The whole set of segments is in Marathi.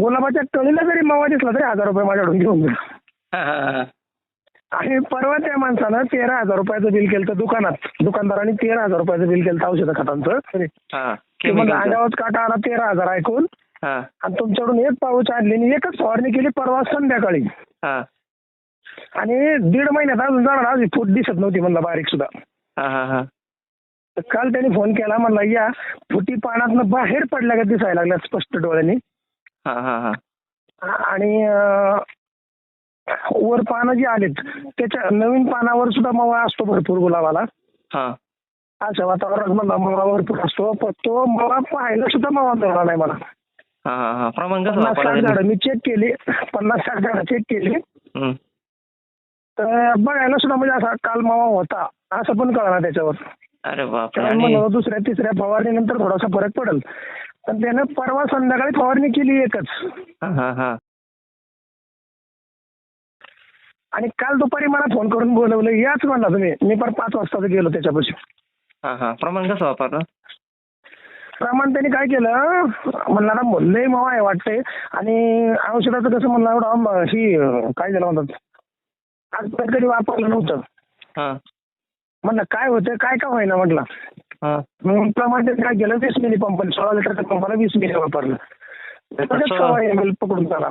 गुलाबाच्या कळीला जरी मावा दिसला तरी हजार रुपये माझ्याकडून घेऊन जा हा. आणि परवा त्या माणसानं तेरा हजार रुपयाचं बिल केलं दुकानात. दुकानदाराने तेरा हजार रुपयाचं बिल केलं औषध खतांचं. अंगावर काटा आला तेरा हजार ऐकून. आणि तुमच्याकडून एक पाऊच आणली आणि एकच फवारणी केली परवा संध्याकाळी. हा. आणि दीड महिन्यात अजून जाणार आज फूट दिसत नव्हती म्हणलं बारीक सुद्धा. काल त्यांनी फोन केला म्हणला या फुटी पानातनं बाहेर पडल्या का दिसायला लागल्या स्पष्ट डोळ्यांनी. आणि वर पानं जी आलेत त्याच्या नवीन पानावर सुद्धा मवा असतो भरपूर गुलाबाला. हा. अशा वातावरणात मवा भरपूर असतो पण तो मला पाहायला सुद्धा मवा मिळाला नाही मला. पन्नास साठ झाडं मी चेक केली पन्नास साठ झाडं चेक केली. तर बघायला सुद्धा म्हणजे असा काल मावा होता असं पण कळणार त्याच्यावर. अरे दुसऱ्या तिसऱ्या फवारणीनंतर थोडासा फरक पडेल. पण त्यानं परवा संध्याकाळी फवारणी केली एकच. हा हा हा. आणि काल दुपारी मला फोन करून बोलवलं याच म्हणला तुम्ही मी पण पाच वाजता गेलो त्याच्यापाशी. हा हा. प्रमाण कसं वापरलं? प्रमाण त्यांनी काय केलं म्हणला ना लय मावा आहे वाटते आणि औषधाचं कसं म्हणलं एवढं ही काय झालं म्हणतात? आजपर्यंत कधी वापरलं नव्हतं. हा. म्हणलं काय होतं काय का होईना म्हटलं काय केलं? वीस मिली पंप सोळा लिटरच्या पंपाला वीस मिली वापरलं. पकडून चला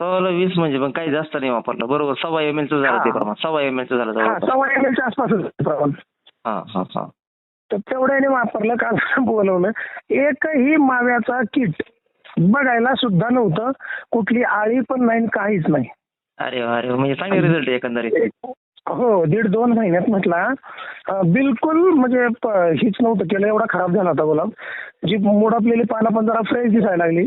सव्वाला वीस म्हणजे पण काही जास्त नाही वापरलं. बरोबर सव्वा एम चं झालं ते. प्रमाण. सव्वा एम चं झालं सव्वा एम एलच्या आसपास होतं प्रमाण. हा हा हा. तर तेवढ्याने वापरलं काल बोलवलं. एकही माव्याचा किट बघायला सुद्धा नव्हतं. कुठली आळी पण नाही काहीच नाही. अरे अरे. म्हणजे चांगले रिझल्ट एकंदरीत. हो दीड दोन महिन्यात म्हटला. बिलकुल म्हणजे हीच नव्हतं. केलं एवढा खराब झाला होता गुलाब जी मोडापलेली पानं पण जरा फ्रेश दिसायला लागली.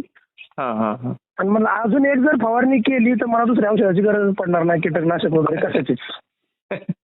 हा हा हा. आणि मला अजून एक जर फवारणी केली तर मला दुसऱ्या औषधाची गरज पडणार नाही कीटकनाशक वगैरे कशाचीच.